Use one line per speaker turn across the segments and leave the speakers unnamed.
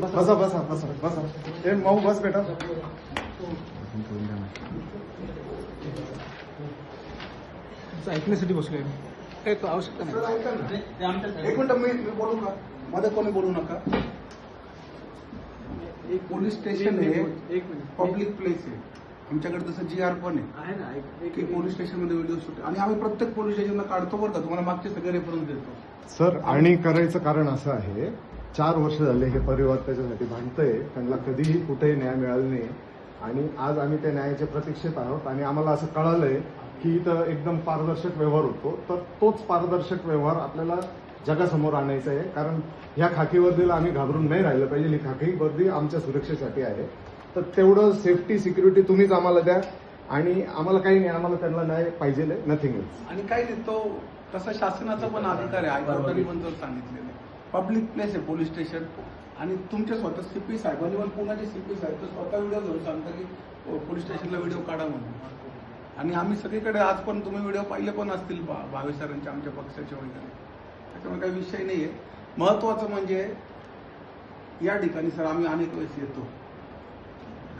बसा बसा बसा. बसा ए माऊ बस बेटा
ऐकण्यासाठी बसलोय तो आवश्यकता नाही.
एक मिनिट मी मी बोलू का मध्ये कोणी बोलू नका. एक पोलीस स्टेशन
एक
आहे.
एक मिनिट.
पब्लिक प्लेस आहे. आमच्याकडे तसं जी आर पण आहे.
आहे ना एक-
की पोलीस स्टेशनमध्ये व्हिडिओ शूट आणि आम्ही प्रत्येक पोलीस स्टेशनला काढतो बरं का. तुम्हाला मागचे सगळे रेफरन्स देतो.
सर आणि करायचं कारण असं आहे चार वर्ष झाले हे परिवार त्याच्यासाठी भांडतंय. त्यांना कधीही कुठेही न्याय मिळाला नाही. आणि आज आम्ही त्या न्यायाच्या प्रतीक्षेत आहोत. आणि आम्हाला असं कळालंय की इथं एकदम पारदर्शक व्यवहार होतो. तर तोच पारदर्शक व्यवहार आपल्याला जगासमोर आणायचा आहे. कारण ह्या खाकी वर्दीला आम्ही घाबरून नाही राहिलं पाहिजे. ही खाकी वर्दी आमच्या सुरक्षेसाठी आहे. तर तेवढं सेफ्टी सिक्युरिटी तुम्हीच आम्हाला द्या. आणि आम्हाला काही नाही आम्हाला त्यांना न्याय पाहिजे नथिंग
आणि काही नाही तो तसा शासनाचा पण अधिकार आहे. हायकोर्टाने पण जर सांगितलेलं आहे. पब्लिक प्लेस आहे पोलीस स्टेशन आणि तुमचे स्वतः सीपी साहेबांनी पण पुण्याचे सीपी साहेब तर स्वतः व्हिडिओ घेऊन सांगता की पोलीस स्टेशनला व्हिडिओ काढा म्हणून. आणि आम्ही सगळीकडे आज पण तुम्ही व्हिडिओ पाहिले पण असतील भा- भावे सरांचे आमच्या पक्षाचे वगैरे. त्याच्यामुळे काही विषय नाही आहे महत्वाचं म्हणजे या ठिकाणी सर आम्ही अनेक वेळेस येतो.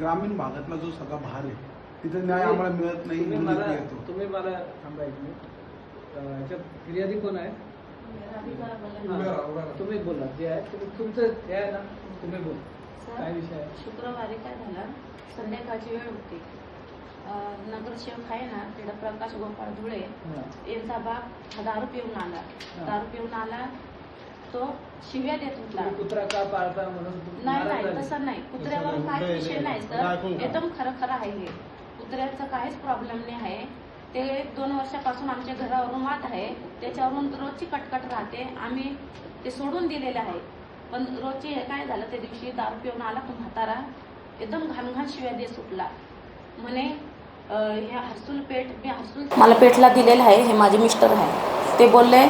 ग्रामीण भागातला जो सगळा भार आहे तिथे न्याय आम्हाला मिळत नाही
तुम्ही मला
येतो.
तुम्ही मला थांबा एक मिनिट अं, याच्यात फिर्यादी कोण आहे? हा, तुम्ही बोला. जे आहे तुम्ही तुमचं हे आहे ना तुम्ही बोला. काय विषय आहे?
शुक्रवारी काय झालं? संध्याकाळची वेळ होती. नगरसेवक आहे ना तिकडं प्रकाश गोपाळ धुळे. यांचा बाप हा दारू पिऊन आला. दारू पिऊन आला तो शिव्या देत होता.
कुत्रा का पाळता म्हणून
नाही नाही. तसं नाही. कुत्र्यावर काही विषय नाही सर. एकदम खरं खरं आहे हे. कुत्र्याचं काहीच प्रॉब्लेम नाही आहे. ते दोन वर्षापासून आमच्या घरावरून वाद आहे. त्याच्यावरून रोजची कटकट राहते. आम्ही ते सोडून दिलेले आहे. पण रोजची हे काय झालं त्या दिवशी दारू पिऊन आला तो म्हातारा. एकदम घाण घाण शिव्या दे सुटला. म्हणे हे मला पेठला दिलेलं आहे हे माझे मिस्टर आहे. ते बोलले.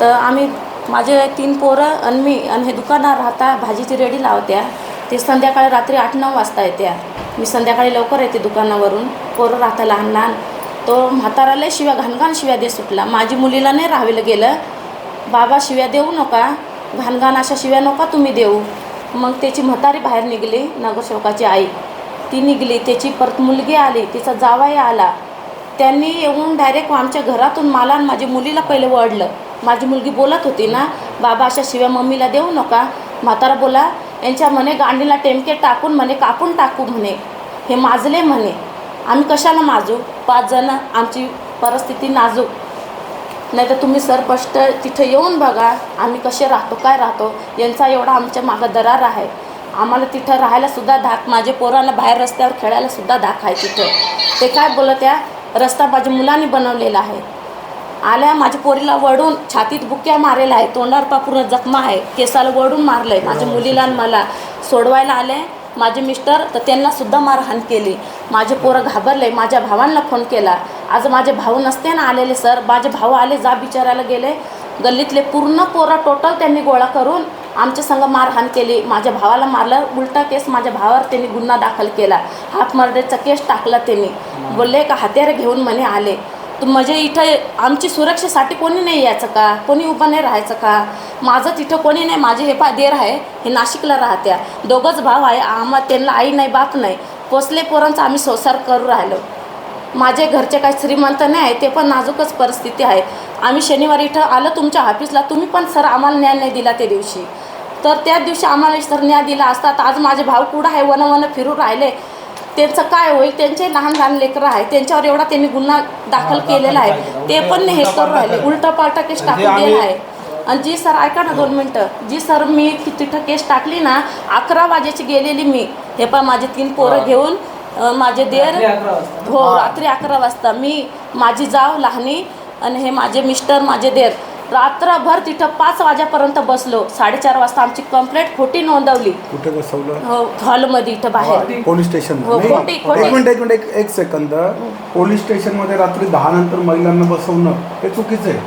तर आम्ही माझे तीन पोरं आणि मी आणि हे दुकानात राहता भाजीची रेडी लावत्या. ते संध्याकाळी रात्री आठ नऊ वाजता येत्या. मी संध्याकाळी लवकर येते दुकानावरून. पोरं राहता लहान लहान. तो म्हाताराला शिव्या घाणघाण शिव्या दे सुटला. माझी मुलीला नाही राहावेलं गेलं. बाबा शिव्या देऊ नका. घाणघाण अशा शिव्या नका तुम्ही देऊ. मग त्याची म्हातारी बाहेर निघली नगरसेवकाची आई. ती निघली त्याची परत मुलगी आली तिचा जावाई आला. त्यांनी येऊन डायरेक्ट आमच्या घरातून मला आणि माझ्या मुलीला पहिले वळलं माझी मुलगी बोलत होती ना बाबा अशा शिव्या मम्मीला देऊ नका. म्हातारा बोला यांच्या म्हणे गांडीला टेमके टाकून म्हणे कापून टाकू म्हणे. हे माजले म्हणे. आम्ही कशाला माजू? पाच जण आमची परिस्थिती नाजूक. नाही तर तुम्ही सर तिथं येऊन बघा आम्ही कसे राहतो काय राहतो यांचा एवढा आमच्या मागं दरार आहे. आम्हाला तिथं राहायलासुद्धा धाक माझे पोरांना बाहेर रस्त्यावर खेळायलासुद्धा धाक आहे तिथं. ते काय बोलत त्या रस्ता माझ्या मुलांनी बनवलेला आहे. आल्या माझ्या पोरीला वडून छातीत बुक्या मारेला आहे तोंडावर पा पूर्ण जखमा आहे केसाला वडून आहे माझ्या मुलीला मला. सोडवायला आले माझे मिस्टर तर त्यांना सुद्धा मारहाण केली. माझे पोरं घाबरले माझ्या भावांना फोन केला. आज माझे भाऊ नसते ना आलेले सर. माझे भाऊ आले जा बिचारायला गेले. गल्लीतले पूर्ण पोरं टोटल त्यांनी गोळा करून आमच्या संग मारहाण केली. माझ्या भावाला मारलं उलटा केस माझ्या भावावर त्यांनी गुन्हा दाखल केला. हाफ मर्डरचा केस टाकला त्यांनी. बोलले का हत्यारे घेऊन म्हणे आले. म्हणजे इथं आमची सुरक्षेसाठी कोणी नाही यायचं का? कोणी उभं नाही राहायचं का? माझं तिथं कोणी नाही माझे हे पा देर आहे हे नाशिकला राहत्या. दोघंच भाव आहे आम्हा त्यांना आई नाही बाप नाही. पोचले पोरांचा आम्ही संसार करू राहिलो. माझे घरचे काही श्रीमंत नाही आहे ते पण नाजूकच परिस्थिती आहे. आम्ही शनिवारी इथं आलं तुमच्या ऑफिसला तुम्ही पण सर आम्हाला न्याय नाही दिला त्या दिवशी. तर त्या दिवशी आम्हाला सर न्याय दिला असता तर आज माझे भाव कुठं आहे? वन वन फिरू राहिले. त्यांचं काय होईल त्यांचे लहान लहान लेकरं आहे त्यांच्यावर एवढा त्यांनी गुन्हा दाखल केलेला आहे. ते पण हे करून राहिले. उलटा पालटा केस टाकून दिला आहे. आणि जी सर ऐका ना दोन मिनटं. जी सर मी तिथं केस टाकली ना अकरा वाजेची गेलेली मी. हे पण माझे तीन पोरं घेऊन माझे देर. हो. रात्री अकरा वाजता. मी माझी जाव लहानी आणि हे माझे मिस्टर माझे देर. रात्रभर तिथं पाच वाजेपर्यंत बसलो. साडेचार वाजता आमची कंप्लेंट खोटी नोंदवली.
कुठे बसवलं?
हो हॉलमध्ये इथं बाहेर.
पोलीस स्टेशन
हो, खोटी- खोटी.
एक मिनिट एक मिनिट एक- एक सेकंद पोलीस स्टेशनमध्ये रात्री दहा नंतर महिलांना बसवणं हे चुकीचं आहे.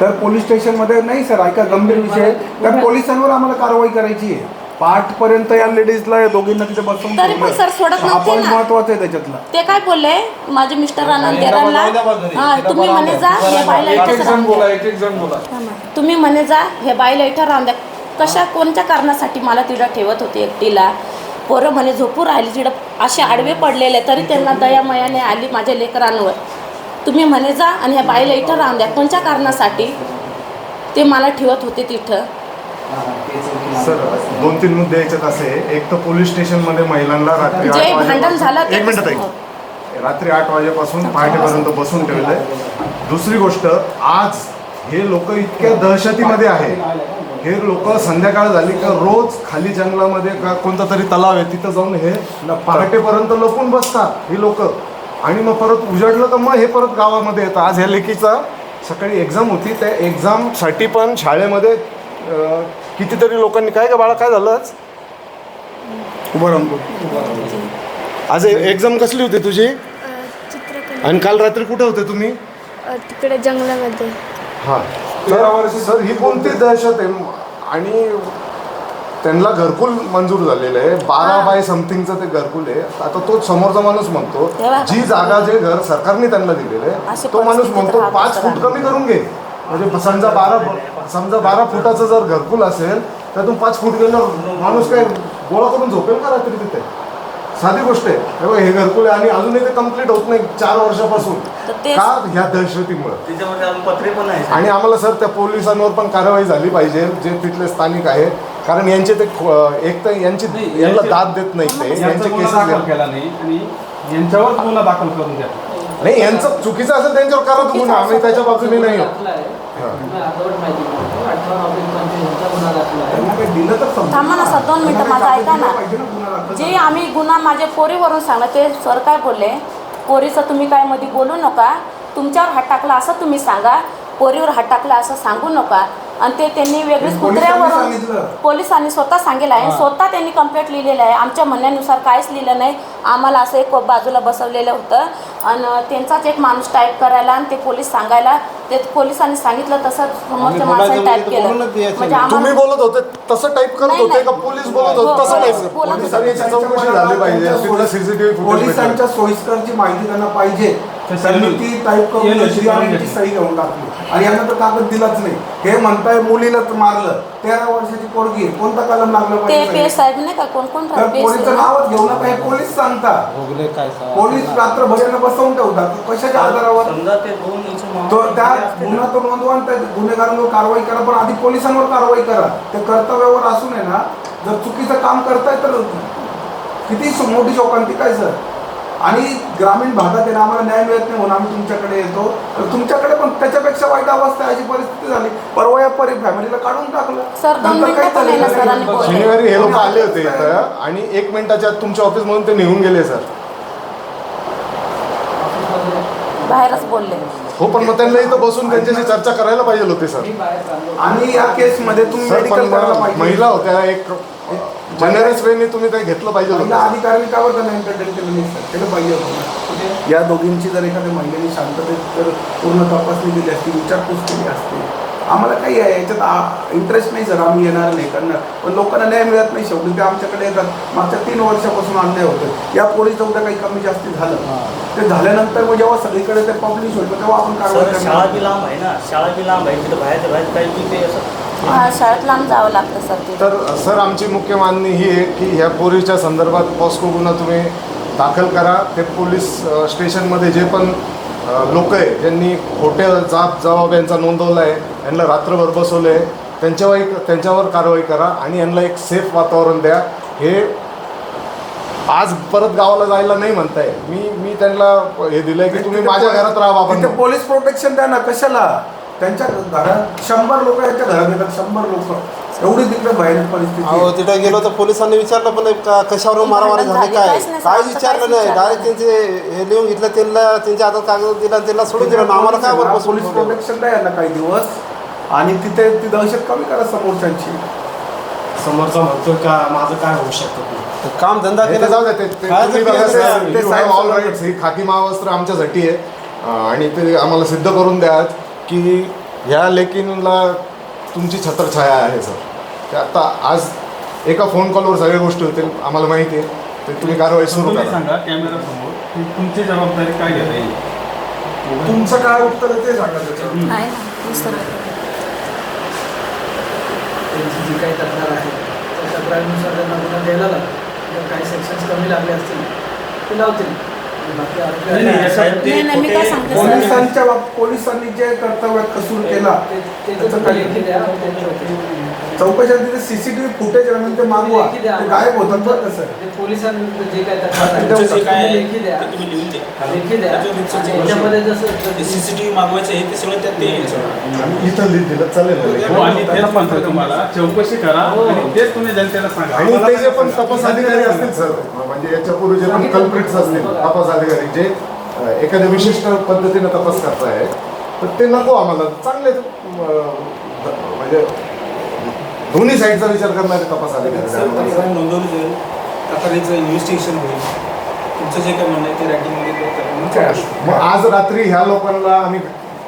तर पोलीस स्टेशनमध्ये नाही सर ऐका गंभीर विषय आहे. तर पोलिसांवर आम्हाला कारवाई करायची आहे. पाठ पर्यंत या लेडीजला या दोघींना तिथे बसवून
तरी पण. सर सोडत
हा
नव्हते ना.
महत्त्वाचा आहे त्याच्यातला.
ते काय बोलले? माझे मिस्टरांना देरांना हा तुम्ही म्हणे जा हे बाईला
एक एक
इथंच
जण
राहून
बोला
द्या.
एक एक जण बोला.
तुम्ही म्हणे जा हे बाईला इथं राहून द्या कशा कोणत्या कारणासाठी मला तिथं ठेवत होते एकटीला? पोरं म्हणे झोपू राहिली तिथं. असे आडवे पडलेले तरी त्यांना दयामयाने आली माझ्या लेकरांवर. तुम्ही म्हणे जा आणि ह्या बाईला इथं राहून द्या कोणत्या कारणासाठी ते मला ठेवत होते तिथं?
सर दोन तीन मुद्दे याच्यात असे. एक तर पोलीस स्टेशनमध्ये महिलांना रात्री आठ
जे
वाजेपासून-
भांडण झालं ते
एक मिनिट ताई. रात्री आठ वाजेपासून पहाटेपर्यंत बसून ठेवलंय. दुसरी गोष्ट आज हे लोक इतक्या दहशतीमध्ये आहे. हे लोक संध्याकाळ झाली का रोज खाली जंगलामध्ये का कोणता तरी तलाव आहे तिथं जाऊन हे पहाटेपर्यंत लपून बसतात हे लोक. आणि मग परत उजाडलं तर मग हे परत गावामध्ये येतं आज ह्या लेकीचा सकाळी एक्झाम होती. त्या एक्झामसाठी पण शाळेमध्ये अं, कितीतरी लोकांनी काय का बाळा काय झालं आज
उभं राहून बोल.
आज एक्झाम कसली होती तुझी?
चित्रकला.
आणि काल रात्री कुठे होते तुम्ही?
अ, तिकडे जंगलामध्ये.
हा. तर सर ही कोणती दहशत आहे? आणि त्यांना घरकुल मंजूर झालेलं आहे. बारा. बाय समथिंगचं ते घरकुल आहे. आता तो समोरचा माणूस म्हणतो
तेव्हा-
जी जागा जे घर सरकारने त्यांना दिलेलं
अशी
आहे तो माणूस म्हणतो पाच. फूट कमी करून घे. म्हणजे समजा बारा समजा बारा फुटाचं जर घरकुल असेल त्यातून पाच फूट गेलं माणूस काय गोळा करून झोपेल का रात्री तिथे? साधी गोष्ट आहे. हे हे घरकुल आहे आणि अजूनही ते कंप्लीट होत नाही चार वर्षापासून. का ह्या दहशतीमुळे? आणि आम्हाला सर त्या पोलिसांवर पण कारवाई झाली पाहिजे जे तिथले स्थानिक आहेत कारण यांचे ते एक तर यांची यांना दाद देत नाही ते.
यांचा गुन्हा
केसेस
दाखल केला नाही आणि यांच्यावर गुन्हा दाखल करून द्या.
नाही यांचं चुकीचं असेल त्यांच्यावर करा तुम्ही
चुकीचं
आम्ही त्याच्या बाजूने नाही
थांबा ना सर, दोन मिनटं माझं ऐका ना. जे आम्ही गुन्हा माझ्या पोरीवरून सांगलं ते सर काय बोलले? पोरीचं तुम्ही काय मध्ये बोलू नका. तुमच्यावर हात टाकला असं तुम्ही सांगा. पोरीवर हात टाकला असं सांगू नका. आणि ते त्यांनी वेगळीच
हे पोलिसांनी
कुत्र्यावरून. पोलिसांनी स्वतः सांगितलं आहे. स्वतः त्यांनी कंप्लेंट लिहिलेलं आहे. आमच्या म्हणण्यानुसार काहीच लिहिलं नाही. आम्हाला असं एक बाजूला बसवलेलं होतं. आणि त्यांचाच एक माणूस टाईप करायला आणि ते पोलीस सांगायला. ते पोलिसांनी सांगितलं तसं समोरच्या माणसाने टाईप केलं. म्हणजे
तुम्ही
आम्हाला
बोलत होते तसं टाईप करत
नाही,
होते
नाही.
का? पोलीस बोलत
हो,
होते तसं
पोलीस
टाईप
बोलत होते.
पोलिसांनी याची चौकशी झाली पाहिजे. तिथलं सीसीटीव्ही
पोलिसांच्या सोयीस्करची माहिती त्यांना पाहिजे. त्यांनी ती टाईप करून घेतली आणि सही घेऊन टाकली. आणि यांना तर कागद दिलाच नाही. हे म्हणताय मुलीलाच मारलं. तेरा वर्षाची पोरगी आहे. कोणता कलम लागला
ते
पाहिजे?
साहेब नाही का? कोण कोण
तर पोलीसचं नावच घेऊ नका. हे पोलीस सांगतात. पोलीस रात्रभर यांना बसवून ठेवतात. कशाच्या आधारावर?
समजा ते दोन इंच
तो त्या गुन्हा तो नोंदवा आणि त्या गुन्हेगारांवर कारवाई करा पण आधी पोलिसांवर कारवाई करा. ते कर्तव्यावर असून आहे ना जर चुकीचं काम करताय तर किती सो- मोठी शोकांती काय सर? आणि ग्रामीण भागात ना आम्हाला न्याय मिळत नाही म्हणून आम्ही तुमच्याकडे येतो. तर तुमच्याकडे पण त्याच्यापेक्षा वाईट अवस्था अशी परिस्थिती झाली. परवा या परी फॅमिलीला काढून टाकलं.
शनिवारी हे लोक आले होते इथं आणि एक मिनिटाच्या तुमच्या ऑफिसमधून ते निघून गेले सर.
बाहेरच बोलले.
हो पण मग त्यांना इथं बसून त्यांच्याशी चर्चा करायला पाहिजे होते सर.
आणि या केस मध्ये तुम्ही
महिला होत्या एक जनरस वेने तुम्ही ते घेतलं पाहिजे होतं.
अधिकाऱ्यांनी का बरं त्यांना एंटरटेन केलं नाही सर? केलं पाहिजे होतं ना.
कुठे?
या दोघींची जर एखाद्या महिलेने शांततेत जर पूर्ण तपासणी दिली असती विचारपूस केली असती आम्हाला काही आहे याच्यात इंटरेस्ट नाही सर आम्ही येणार नाही करणार. पण लोकांना न्याय मिळत नाही शेवटी. ते आमच्याकडे येतात. मागच्या तीन वर्षापासून अन्याय होतं या पोलीस उद्या काही कमी जास्ती झालं ते झाल्यानंतर मग जेव्हा सगळीकडे ते पब्लिश होईल तेव्हा आपण कारवाई
सर शाळा
करणार
बी लांब आहे ना. शाळा बी लांब आहे. तिथं बाहेर बाहेर काही बी काही असं
हा शाळेत लांब जावं लागतं सर ते
तर सर आमची मुख्य मागणी ही आहे की ह्या पोरीच्या संदर्भात पॉस्को गुन्हा तुम्ही दाखल करा. ते पोलीस अ, स्टेशनमध्ये जे पण लोक आहे ज्यांनी खोटे जाब जबाब यांचा नोंदवला आहे यांना रात्रभर बसवलं आहे त्यांच्यावर त्यांच्यावर कारवाई करा आणि यांना एक सेफ वातावरण द्या. हे आज परत गावाला जायला नाही म्हणताय. मी मी त्यांना हे दिलंय की तुम्ही माझ्या घरात राहा
तिथे
बाबा
पोलीस प्रोटेक्शन द्या ना कशाला? त्यांच्या घरात शंभर लोक यांच्या घरात येतात शंभर लोक. एवढी तिकडे भयानक परिस्थिती.
अहो तिथं गेलो तर पोलिसांनी विचारलं पण का कशावर मारामारी झाली
झाली,
काय?
नाही
काय विचारलं नाही. डायरेक्ट त्यांचे हे लिहून घेतलं त्यांना त्यांच्या हातात कागद दिला त्यांना सोडून दिलं. आम्हाला काय बरं बसून
पोलीस? प्रोटेक्शन द्या यांना काही दिवस आणि तिथे ती दहशत कमी करा समोरच्यांची.
समोरचा म्हणतो का माझं काय होऊ शकत नाही?
काम धंदा
हे
केला
जाऊ द्या, ते- ते
काय
तुम्ही
ते
बघा
केलं
सर,
ते
you
साहेब
have all
सगळं-
rights. ही खाकी महावस्त्र आमच्यासाठी आहे. अं, आणि ते आम्हाला सिद्ध करून द्या. की ह्या लेकीनला तुमची छत्रछाया आहे सर. ते आता आज एका फोन कॉलवर सगळ्या गोष्टी होतील आम्हाला माहिती आहे. ते तुम्ही कारवाई सुरू
तुम्ही
करा.
सांगा कॅमेरा समोर की तुमची जबाबदारी काय घेता येईल?
तुमचं काय उत्तर आहे ते सांगा त्याच्यावर
ना.
त्यांची जी काही तक्रार आहे त्या तक्रारीनुसार त्यांना गुन्हा द्यायला लागेल. जर काही सेक्शन्स कमी लागले असतील ते लावतील.
नाही, साहेब, ते
नाही, नाही, मी काय
खोटे-
सांगते सर.
पोलिसांच्या बाब- पोलिसांनी जे कर्तव्यात कसूर केला त्याचं
तुम्ही चौकशी
चौकशात तिथे सीसीटीव्ही फुटेज आणून ते मागवा.
लेखी द्या.
ते गायब होतात बरं कसं
ते पोलिसांविरुद्ध जे काही तक्रार आहे
तुमचं जे काय
तुम्ही
आहे
लेखी द्या.
ते तुम्ही लिहून द्या.
लेखी द्या.
त्याच्यावर
आणि
तुमचं जे
याच्यामध्ये
ते
जसं
सीसीटीव्ही मागवायचं आहे ते सगळं त्यात ते येईल सगळं.
आम्ही इथं लिहिलं दिलं चालेल. ना?
हो तेच म्हणतो तुम्हाला चौकशी करा
हो.
आणि तेच तुम्ही जनतेला सांगा.
आणि ते जे पण तपास अधिकारी असतील सर म्हणजे याच्यापूर्वी जे पण कल्प्रिट्स असतील तपास अधिकारी जे अ, एखाद्या विशिष्ट पद्धतीने तपास करताय तर ते नको आम्हाला. चांगले अ, म्हणजे दोन्ही साईडचा विचार करणारे तपास.
तक्रार नोंदवली तक्रारीचं इन्व्हेस्टिगेशन होईल. तुमचं जे काय म्हणणं आहे ते करता
मग आज रात्री ह्या लोकांना आम्ही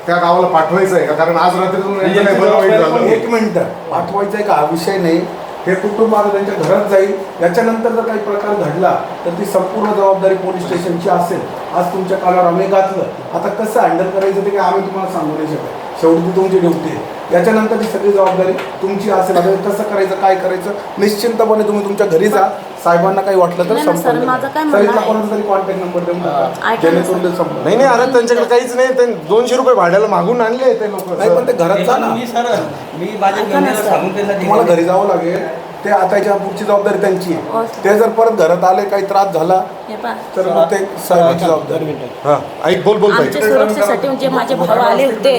त्या गावाला पाठवायचं आहे का? कारण आज वाईट झालं
एक मिनिट पाठवायचा आहे का? हा विषय नाही. हे कुटुंब आता त्यांच्या घरात जाईल. याच्यानंतर जर काही प्रकार घडला तर ती संपूर्ण जबाबदारी पोलीस स्टेशनची असेल. आज तुमच्या कालावर आम्ही घातलं आता कसं हँडल करायचं ते काय आम्ही तुम्हाला सांगू नाही शकत. शेवटी तुमची ड्युटी आहे. याच्यानंतर सगळी जबाबदारी तुमची असेल. आता कसं करायचं काय करायचं? निश्चिंतपणे तुम्ही तुमच्या घरी जा. साहेबांना काही वाटलं तर
नाही ना, सर,
संपर्क
माझं काय
करा.
म्हणणं
सर, इथला
आहे?
कोणाचा तरी कॉन्टॅक्ट नंबर देऊन
ऐका
टाका
ना,
जेणेकरून ते संपर्क
नाही नाही अरे त्यांच्याकडे काहीच नाही ते दोनशे रुपये भाड्याला मागून आणले ते लोक.
नाही पण ते घरात जा ना.
मी सर मी माझ्या
ऐका ना,
गंगेला
सर.
सांगून त्याला
तुम्हाला घरी जावं लागेल. ते आता याच्या पुढची जबाबदारी त्यांची
हो,
आहे
सर.
ते जर परत घरात आले काही त्रास झाला
हे पहा.
तर मग ते साहेबांची जबाबदारी.
हा ऐक बोल बोल
आमच्या
ताई.
सुरक्षेसाठी जे माझे भाऊ आले होते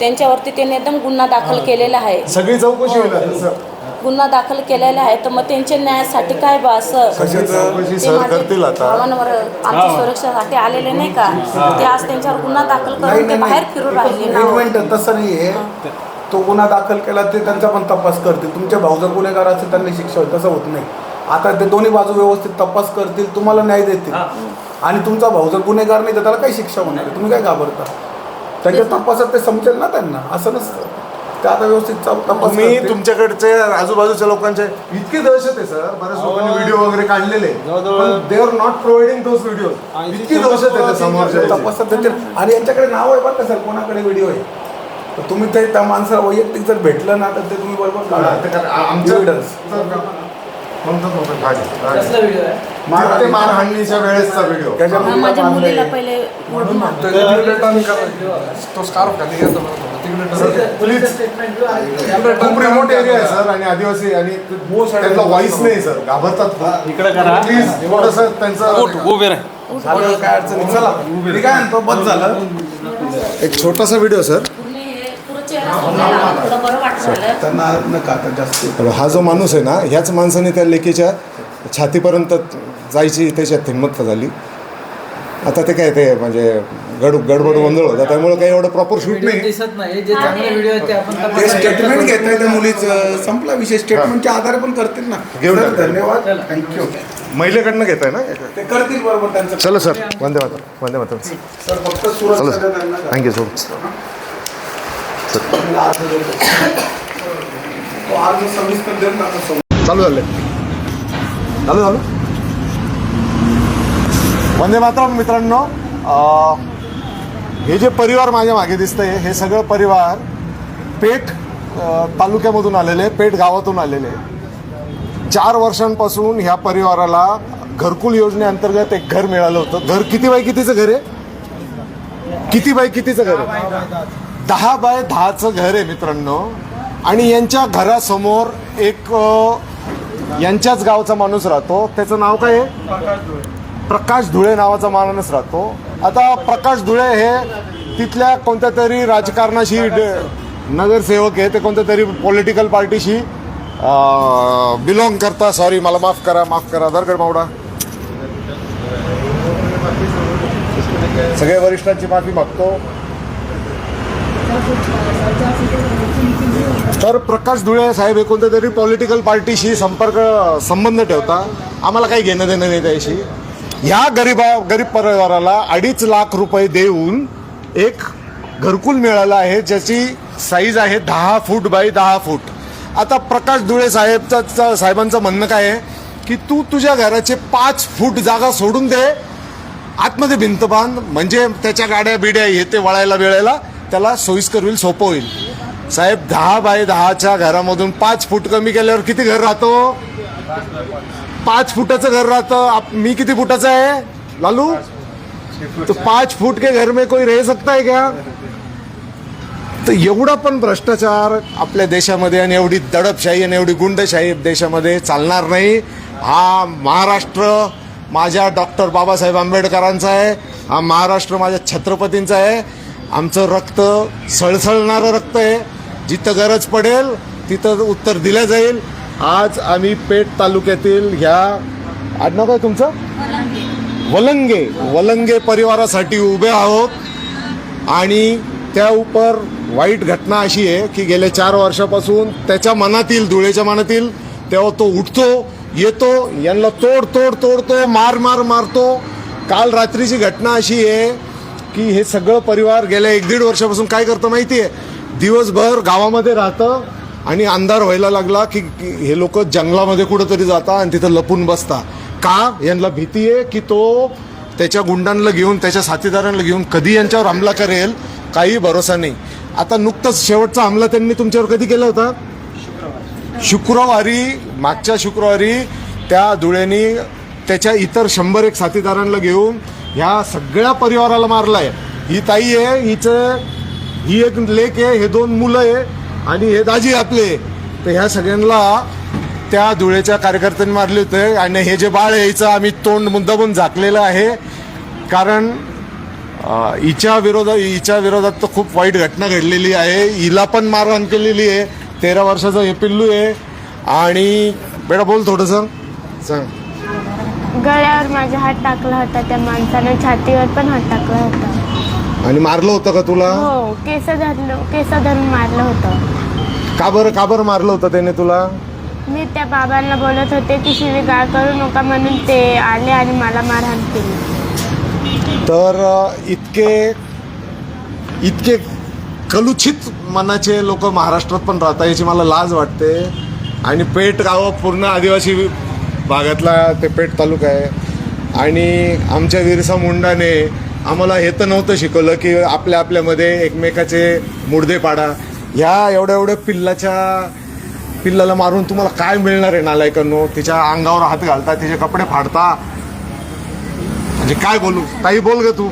त्यांच्यावरती त्यांनी एकदम गुन्हा दाखल केलेला आहे.
सगळी चौकशी होईल आता, सर.
गुन्हा दाखल केलेला आहे तर मग त्यांच्या न्यायासाठी काय बा असं? ते माझे भावांवर आमच्या सुरक्षेसाठी आलेले नाही का? ते आज त्यांच्यावर गुन्हा दाखल करून ते
नाही.
बाहेर फिरून राहिले
एक
ना.
मिनिट तसं नाहीये तो गुन्हा दाखल केला ते त्यांचा पण तपास करतील. तुमचे भाऊ जर गुन्हेगार असेल त्यांनी शिक्षा होईल. तसं होत नाही. आता ते दोन्ही बाजू व्यवस्थित तपास करतील तुम्हाला न्याय देतील. आणि तुमचा भाऊ जर गुन्हेगार नाही तर त्याला काही शिक्षा होणार तुम्ही काय घाबरता? त्यांच्या तपासात ते समजेल ना त्यांना. असं नसतं. ते आता व्यवस्थित चा- तपास
तुम्ही
करतील.
तुमच्याकडचे आजूबाजूच्या लोकांचे इतकी दहशत आहे सर. बऱ्याच लोकांनी व्हिडिओ वगैरे काढलेले they are not providing those video इतकी दहशत आहे त्या समोरच्या
आणि यांच्याकडे नाव आहे बरं का सर? कोणाकडे व्हिडिओ आहे? तर तुम्ही ते त्या माणसाला वैयक्तिक जर भेटलं ना तर ते तुम्ही बरोबर काढा.
आमच्या
Evidence.
म्हणतात नव्हते, भाजी, भाजी.
कसला व्हिडिओ आहे?
मार- ते मारहाणीच्या वेळेसचा व्हिडिओ
त्याच्यामध्ये
हा, माझ्या. मुलीला पहिले ओढून मार.
प्लीज
स्टेटमेंट
खूप रिमोट एरिया आहे सर आणि आदिवासी आणि व्हॉइस नाही सर घाबरतात.
इकडे करा.
प्लीज थोडस त्यांचं
झालं काय अडचण नाही. चला मी काय म्हणतो बस झालं.
एक छोटासा व्हिडिओ सर
पूर्ण हे पुरं चेहरा समजला. थोडं बरं वाटलं.
त्यांना नका आता जास्त.
हा जो माणूस आहे ना ह्याच माणसाने त्या लेकीच्या छातीपर्यंत जायची त्याच्यात हिंमत झाली. आता ते काय ते म्हणजे गड गडबड गोंधळ होता. त्यामुळे काही एवढं प्रॉपर शूट नाही.
दिसत नाही. जे चांगले व्हिडिओ आहेत ते आपण
स्टेटमेंट त्या मुलीचं. संपला विषय. स्टेटमेंटच्या आधारे पण करतील ना.
घेऊन
सर,
टाका.
धन्यवाद थँक्यू
महिलेकडनं घेत आहे ना?
ते करतील बरोबर त्यांचं.
चलो सर. वंदे मातरम. वंदे मातरम.
सर फक्त
चला
द्या
सर थँक्यू सो मच
अर्ज देतो. तो अर्ज सविस्तर देऊन टाका समोर.
चालू झाले. चालू झालं? वंदे मातरम मित्रांनो. हे जे परिवार माझ्या मागे दिसतंय हे सगळं परिवार पेठ तालुक्यामधून आलेले पेठ गावातून आलेले. चार वर्षांपासून ह्या परिवाराला घरकुल योजनेअंतर्गत एक घर मिळालं होतं. घर किती बाय कितीचं घर आहे? किती बाय कितीचं घर आहे? दहा बाय दहाचं घर आहे मित्रांनो. आणि यांच्या घरासमोर एक यांच्याच गावचा माणूस राहतो. त्याचं नाव काय आहे? प्रकाश धुळे नावाचा माणूस राहतो. आता प्रकाश धुळे हे तिथल्या कोणत्या तरी राजकारणाशी ड- नगरसेवक आहे ते कोणत्या तरी पॉलिटिकल पार्टीशी बिलॉंग करता. सॉरी मला माफ करा माफ करा. दरगड मावडा. सगळ्या वरिष्ठांची माफी मागतो. तर प्रकाश धुळे साहेब हे कोणत्या तरी पॉलिटिकल पार्टीशी संपर्क संबंध ठेवता. आम्हाला काही घेणं देणं नाही त्याशी ह्या गरीबा गरीब परिवाराला अडीच लाख रुपये देऊन एक घरकुल मिळालं आहे ज्याची साईज आहे दहा फूट बाय दहा फूट. आता प्रकाश धुळे साहेबचा साहेबांचं म्हणणं काय आहे? की तू तुझ्या घराचे पाच फूट जागा सोडून दे. आतमध्ये भिंत बांध म्हणजे त्याच्या गाड्या बिड्या हे ते वळायला वेळेला त्याला सोयीस्कर होईल सोपं होईल. साहेब दहा बाय दहाच्या घरामधून पाच फूट कमी केल्यावर किती घर राहतो? पाच फुटाचं घर राहतं. आप- मी किती फुटाचं आहे? लालू? तो पाच फूट के घर में कोई रह सकता है क्या? तर एवढा पण भ्रष्टाचार आपल्या देशामध्ये आणि एवढी दडपशाही आणि एवढी गुंडशाही देशामध्ये चालणार नाही. हा महाराष्ट्र माझ्या डॉक्टर बाबासाहेब आंबेडकरांचा आहे. हा महाराष्ट्र माझ्या छत्रपतींचा आहे. आमचं रक्त सळसळणारं रक्त आहे. जिथं गरज पडेल तिथं उत्तर दिलं जाईल. आज आम्ही पेठ तालुक्यातील ह्या आडनाव काय तुमचं? वलंगे. वलंगे परिवारासाठी उभे आहोत. आणि त्या उपर वाईट घटना अशी आहे की गेल्या चार वर्षापासून त्याच्या मनातील धुळेच्या मनातील तेव्हा तो उठतो येतो यांना तोड तोड तोडतो मार मार मारतो. काल रात्रीची घटना अशी आहे की हे सगळं परिवार गेल्या एक दीड वर्षापासून काय करतं माहिती आहे दिवसभर गावामध्ये राहतं आणि अंधार व्हायला लागला की हे लोक जंगलामध्ये कुठंतरी जातात आणि तिथं लपून बसता. का? यांना भीती आहे की तो त्याच्या गुंडांना घेऊन त्याच्या साथीदारांना घेऊन कधी यांच्यावर हमला करेल? काही भरोसा नाही. आता नुकताच शेवटचा हमला त्यांनी तुमच्यावर कधी केला होता? शुक्रवारी मागच्या शुक्रवारी त्या धुळ्यांनी त्याच्या इतर शंभर एक साथीदारांना घेऊन ह्या सगळ्या परिवाराला मारलाय. ही ताई आहे हिचं ही एक लेक आहे हे दोन मुलं आहे. आणि हे दाजी आपले. तर ह्या सगळ्यांना त्या धुळेच्या कार्यकर्त्यांनी मारले होते आणि हे जे बाळ आहे हिचं आम्ही तोंड मुद्दामून झाकलेलं आहे. कारण हिच्या विरोधात हिच्या विरोधात तर खूप वाईट घटना घडलेली आहे. हिला पण मारहाण केलेली आहे. तेरा वर्षाचं हे पिल्लू आहे. आणि बेटा बोल थोडंसं. सांग.
गळ्यावर माझा हात टाकला होता त्या माणसानं छातीवर पण हात टाकला होता.
आणि मारलं होतं का तुला?
हो केस धरलं केस धरून मारलं होतं.
का बरं का बरं मारलं होतं त्याने तुला?
मी त्या बाबांना बोलत होते की शिवीगाळ करू नका म्हणून ते आले आणि मला मारहाण केली.
तर अ, इतके इतके कलुषित मनाचे लोक महाराष्ट्रात पण राहतात याची मला लाज वाटते. आणि पेठ गाव पूर्ण आदिवासी भागातला ते पेठ तालुका आहे. आणि आमच्या विरसा मुंडाने आम्हाला हे तर नव्हतं शिकवलं की आपल्या आपल्यामध्ये एकमेकाचे मुडदे पाडा. ह्या एवढ्या एवढ्या पिल्लाच्या पिल्लाला मारून तुम्हाला काय मिळणार आहे नालायकांनो? तिच्या अंगावर हात घालता तिचे कपडे फाडता. म्हणजे काय बोलू? ताई बोल ग तू.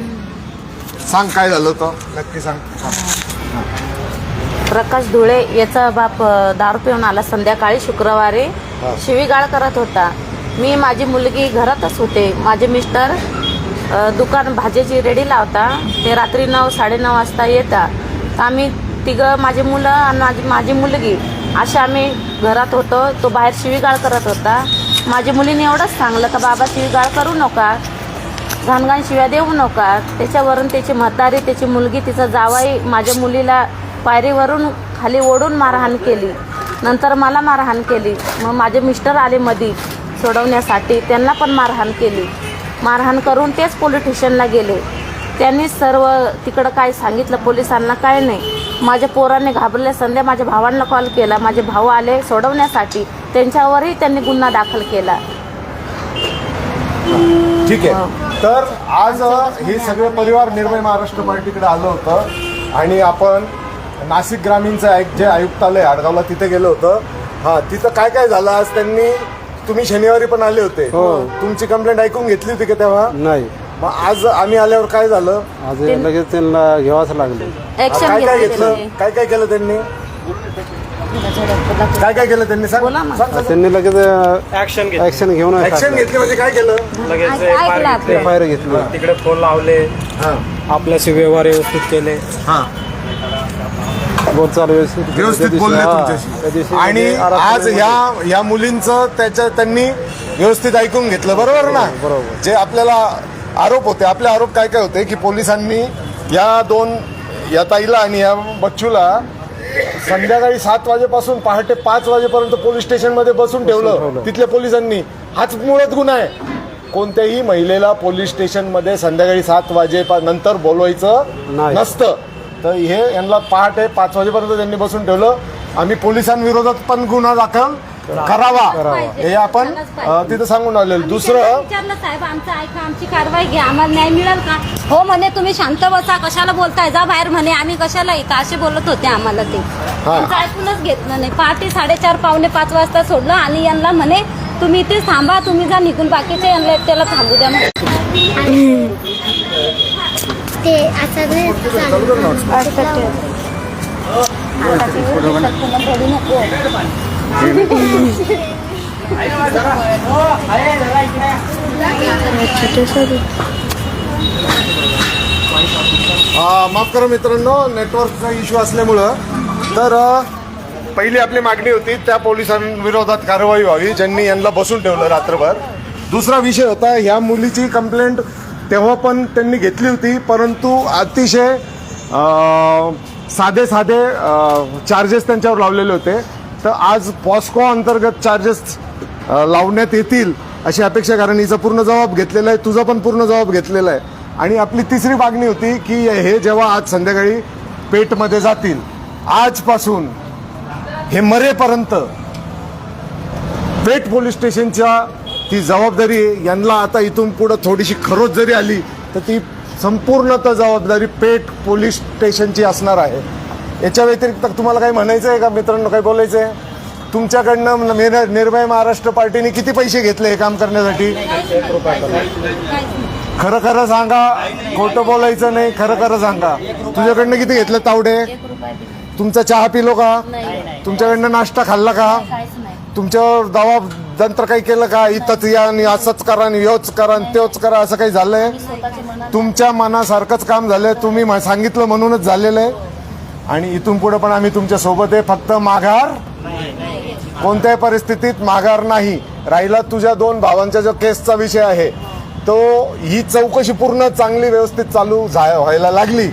सांग काय झालं होतं? नक्की सांग.
प्रकाश धुळे याचा बाप दारू पिऊन आला संध्याकाळी शुक्रवारी. शिवीगाळ करत होता. मी माझी मुलगी घरातच होते. माझे मिस्टर दुकान भाजीची रेडी लावता. ते रात्री नऊ साडेनऊ वाजता येतात तर आम्ही तिघं माझी मुलं आणि माझी माझी मुलगी अशा आम्ही घरात होतो. तो बाहेर शिवीगाळ करत होता. माझ्या मुलीने एवढंच सांगलं का बाबा शिवीगाळ करू नका. घाणघाण शिव्या देऊ नका. त्याच्यावरून त्याची म्हातारी त्याची मुलगी तिचा जावाई माझ्या मुलीला पायरीवरून खाली ओढून मारहाण केली. नंतर मला मारहाण केली. मग माझे मिस्टर आले मधी सोडवण्यासाठी. त्यांना पण मारहाण केली. मारहाण करून तेच पोलीस स्टेशनला गेले. त्यांनी सर्व तिकडं काय सांगितलं पोलिसांना काय नाही. माझ्या पोराने घाबरले संध्या माझ्या भावांना कॉल केला. माझे भाऊ आले सोडवण्यासाठी. त्यांच्यावरही त्यांनी गुन्हा दाखल केला.
ठीक आहे. तर आज हे सगळे परिवार निर्भय महाराष्ट्र पार्टीकडे आलं होतं आणि आपण नाशिक ग्रामीणचं जे आयुक्तालय आडगावला तिथे गेलो होतं. हा तिथं काय काय झालं? आज त्यांनी तुम्ही शनिवारी पण आले होते.
हो.
तुमची कंप्लेंट ऐकून घेतली होती का तेव्हा?
नाही.
मग आज आम्ही आल्यावर काय झालं?
आज लगेच त्यांना घ्यावंच लागले.
ऍक्शन
काय काय
घेतली
घेतलं
त्यांनी.
काय काय केलं त्यांनी? काय काय केलं त्यांनी? सांग.
बोला.
त्यांनी लगेच
ऍक्शन
घेऊन
ऍक्शन घेतली म्हणजे काय केलं?
लगेच
ऐकलं आपलं.
फायर घेतली.
तिकडे फोन लावले.
हा.
आपल्याशी व्यवहार व्यवस्थित केले.
हा.
बोल चालू व्यवस्थित
व्यवस्थित बोलले
हा, त्या
तुमच्याशी आणि
म्हणजे
आज. ह्या ह्या मुलींचं त्याच्या त्यांनी व्यवस्थित ऐकून घेतलं. बरोबर ना?
बरोबर.
जे आपल्याला आरोप होते. आपले आरोप काय काय होते? की पोलिसांनी या दोन या ताईला आणि या बच्चूला संध्याकाळी सात वाजेपासून पहाटे पाच वाजेपर्यंत पोलीस स्टेशनमध्ये बसून ठेवलं.
ठेवलं.
तिथल्या पोलिसांनी. हाच मुळात गुन्हा आहे. कोणत्याही महिलेला पोलीस स्टेशनमध्ये संध्याकाळी सात वाजे नंतर बोलवायचं
नाही.
नसतं. तर हे यांना पहाटे पाच वाजेपर्यंत त्यांनी बसून ठेवलं. आम्ही पोलिसांविरोधात पण गुन्हा दाखल करावा. हे आपण तिथं सांगून आलेलो. दुसरं
विचारलं साहेब आमचं ऐका आमची कारवाई घ्या. आम्हाला न्याय मिळेल का? हो म्हणे तुम्ही शांत बसा. कशाला बोलताय? जा बाहेर म्हणे. आम्ही कशाला येतं असे बोलत होते आम्हाला ते. आमचं ऐकूनच घेतलं नाही पहाटे साडेचार पावणे पाच वाजता सोडलं आणि यांना म्हणे तुम्ही इथे थांबा. तुम्ही जा निघून. बाकीचे यांना एकट्याला थांबू द्या म्हणे.
ते असं
अ, माफ करा मित्रांनो नेटवर्कचा इश्यू असल्यामुळं. तर पहिली आपली मागणी होती त्या पोलिसांविरोधात कारवाई व्हावी ज्यांनी यांना बसून ठेवलं रात्रभर. दुसरा विषय होता ह्या मुलीची कंप्लेंट तेव्हा पण त्यांनी घेतली होती परंतु अतिशय साधे साधे चार्जेस त्यांच्यावर लावलेले होते. तर आज पॉस्को अंतर्गत चार्जेस लावण्यात येतील अशी अपेक्षा कारण हिचा पूर्ण जबाब घेतलेला आहे तुझा पण पूर्ण जबाब घेतलेला आहे. आणि आपली तिसरी मागणी होती की हे जेव्हा आज संध्याकाळी पेटमध्ये जातील आजपासून हे मरेपर्यंत पेठ पोलीस स्टेशनच्या ती जबाबदारी यांना आता इथून पुढं थोडीशी खरोच जरी आली तर ती संपूर्णतः जबाबदारी पेठ पोलीस स्टेशनची असणार आहे. याच्या व्यतिरिक्त तुम्हाला काही म्हणायचं आहे का? मित्रांनो काही बोलायचं आहे तुमच्याकडनं निर- निर्भय महाराष्ट्र पार्टीने किती पैसे घेतले हे काम करण्यासाठी? खरं खरं सांगा खोटं बोलायचं नाही खरं खरं सांगा. तुझ्याकडनं किती घेतलं तावडे? तुमचा चहा पिलो का? तुमच्याकडनं नाश्ता खाल्ला का? तुमच्यावर दवा जंत्र काही केलं का? इथंच या आणि असंच करा आणि योच करा आणि त्योच करा असं काही झालंय? तुमच्या मनासारखंच काम झालंय. तुम्ही म- सांगितलं म्हणूनच झालेलं आहे. आणि इथून पुढे पण आम्ही तुमच्यासोबत आहे. फक्त माघार? कोणत्याही परिस्थितीत माघार नाही. राहिला तुझ्या दोन भावांच्या जो केसचा विषय आहे तो ही चौकशी पूर्ण चांगली व्यवस्थित चालू झा- व्हायला लागली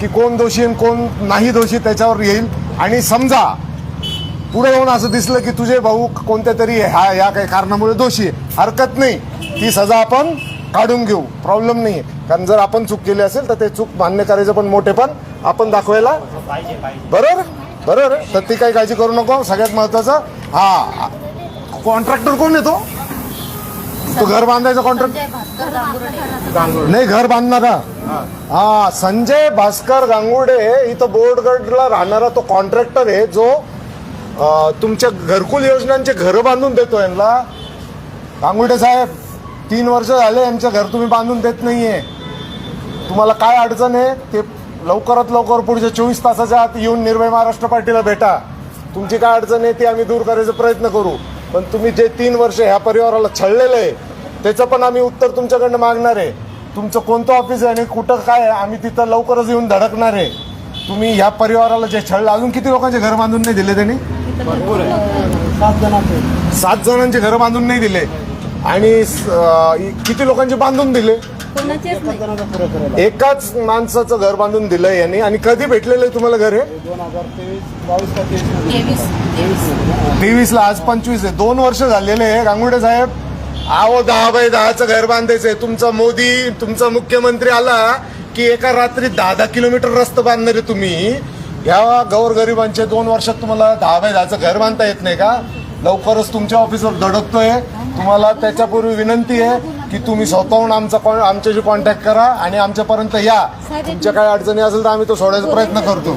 की कोण दोषी आणि कोण नाही दोषी त्याच्यावर येईल. आणि समजा पुढे येऊन असं दिसलं की तुझे भाऊ कोणत्या तरी ह्या या काही कारणामुळे दोषी आहे. हरकत नाही. ती सजा आपण काढून घेऊ. प्रॉब्लेम नाही आहे कारण जर आपण चूक केली असेल तर ते चूक मान्य करायचं पण मोठे पण आपण दाखवायला बरोबर? बरोबर? तर ती काही काळजी करू नको. सगळ्यात महत्वाचं हा कॉन्ट्रॅक्टर कोण येतो तो? घर बांधायचा कॉन्ट्रॅक्ट नाही घर बांधणारा. हा संजय भास्कर गांगुडे इथं बोर्डगडला राहणारा तो कॉन्ट्रॅक्टर आहे जो तुमच्या घरकुल योजनांचे घरं बांधून देतो यांना. गांगुटे साहेब तीन वर्ष झाले यांचं घर तुम्ही बांधून देत नाही आहे तुम्हाला काय अडचण आहे ते लवकरात लवकर पुढच्या चोवीस तासाच्या आत येऊन निर्भय महाराष्ट्र पार्टीला भेटा. तुमची काय अडचण आहे ती आम्ही दूर करायचा प्रयत्न करू. पण तुम्ही जे तीन वर्ष ह्या परिवाराला छळलेलं आहे त्याचं पण आम्ही उत्तर तुमच्याकडनं मागणार आहे. तुमचं कोणतं ऑफिस आहे आणि कुठं काय आहे आम्ही तिथं लवकरच येऊन धडकणार आहे. तुम्ही ह्या परिवाराला जे छळलं अजून किती लोकांचे घर बांधून नाही दिले त्यांनी? सात जणांचे. घर बांधून नाही दिले. आणि किती लोकांचे बांधून दिले?
कोणाचेच नाही.
एकाच माणसाचं घर बांधून दिलंय यांनी. आणि कधी भेटलेलं आहे तुम्हाला घर हे? तेवीस ला आज पंचवीस आहे. दोन वर्ष झालेले आहे. गांगुडे साहेब आहो दहा बाय दहाचं घर बांधायचंय. तुमचा मोदी तुमचा मुख्यमंत्री आला. की एका रात्री दहा दहा किलोमीटर रस्ता बांधणार आहे तुम्ही ह्या गौरगरिबांचे दोन वर्षात तुम्हाला दहा बाय दहाचं घर बांधता येत नाही का? लवकरच तुमच्या ऑफिसवर धडकतोय तुम्हाला त्याच्यापूर्वी विनंती आहे की तुम्ही स्वतःहून आमचा आमच्याशी कॉन्टॅक्ट करा आणि आमच्यापर्यंत या. तुमच्या काही अडचणी असेल तर आम्ही तो सोडायचा प्रयत्न करतो.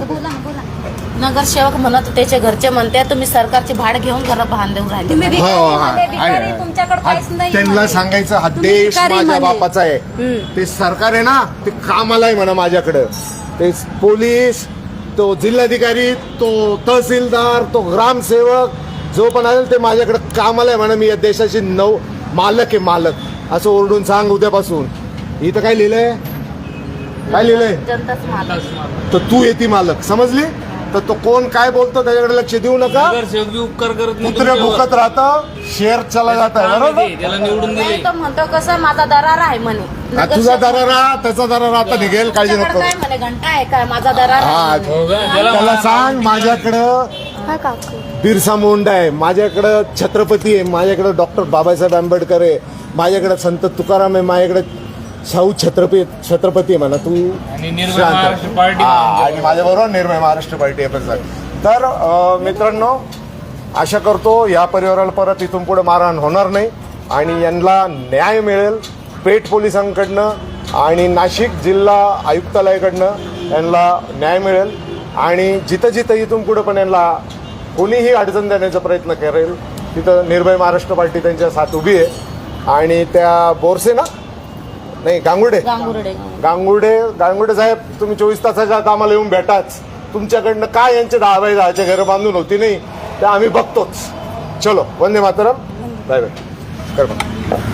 नगरसेवक म्हणत त्याचे घरचे म्हणते तुम्ही सरकारची भाड घेऊन घर बांधून राहिले
तुम्ही
हो,
भिकारी
हा.
म्हणे, भिकारी,
आहे.
तुमच्याकडे
हा,
काहीच नाही
त्यांना
म्हणे.
सांगायचं हा
तुम्ही
देश
भिकारी
माझ्या
म्हणे.
बापाचा आहे
हम्म.
ते सरकार आहे ना ते कामाला आहे म्हणा माझ्याकडं ते पोलीस तो जिल्हाधिकारी तो तहसीलदार तो ग्रामसेवक जो पण असेल ते माझ्याकडे कामाला आहे म्हणा मी या देशाची नऊ मालक आहे मालक असं ओरडून सांग उद्यापासून इथं काय लिहिलंय काय लिहिलंय
जनताच मालक
तर तू येते मालक समजली तर तो कोण काय बोलतो त्याच्याकडे लक्ष देऊ नका.
नगरसेवक बी उपकार करत नाही
कुत्रे भुकत राहतं शेर चला जात आहे बरोबर
त्याला निवडून दिले
नाही तो म्हणतो कसं माझा दरार आहे म्हणे.
हा, तुझा दरारा त्याचा दरारा आता निघेल काळजी
तुमच्याकडे
नको.
काय म्हणे घंटा आहे काय माझा दरार आहे
हा. त्याला सांग माझ्याकडं बिरसा मुंडा आहे माझ्याकडं छत्रपती आहे माझ्याकडं डॉक्टर बाबासाहेब आंबेडकर आहे माझ्याकडं संत तुकाराम आहे माझ्याकडे शाहू छत्रपती छत्रपती म्हणा तू शांत. हा, आणि माझ्याबरोबर निर्मय महाराष्ट्र पार्टी आहे पण तर अ, मित्रांनो आशा करतो या परिवाराला परत इथून पुढे मारहाण होणार नाही आणि यांना न्याय मिळेल पेठ पोलिसांकडनं आणि नाशिक जिल्हा आयुक्तालयाकडनं यांना न्याय मिळेल आणि जिथं जिथं इथून पुढे पण यांना कोणीही अडचण देण्याचा प्रयत्न करेल तिथं निर्भय महाराष्ट्र पार्टी त्यांच्या साथ उभी आहे. आणि त्या बोरसे ना नाही गांगुडे.
गांगुर्डे
गांगुडे गांगुडे साहेब तुम्ही चोवीस तासाच्या कामाला येऊन भेटाच. तुमच्याकडनं काय यांचे दहा बाय दहाचे घरं बांधून होती नाही ते आम्ही बघतोच. चलो वंदे मातरम. Bye bye. कर.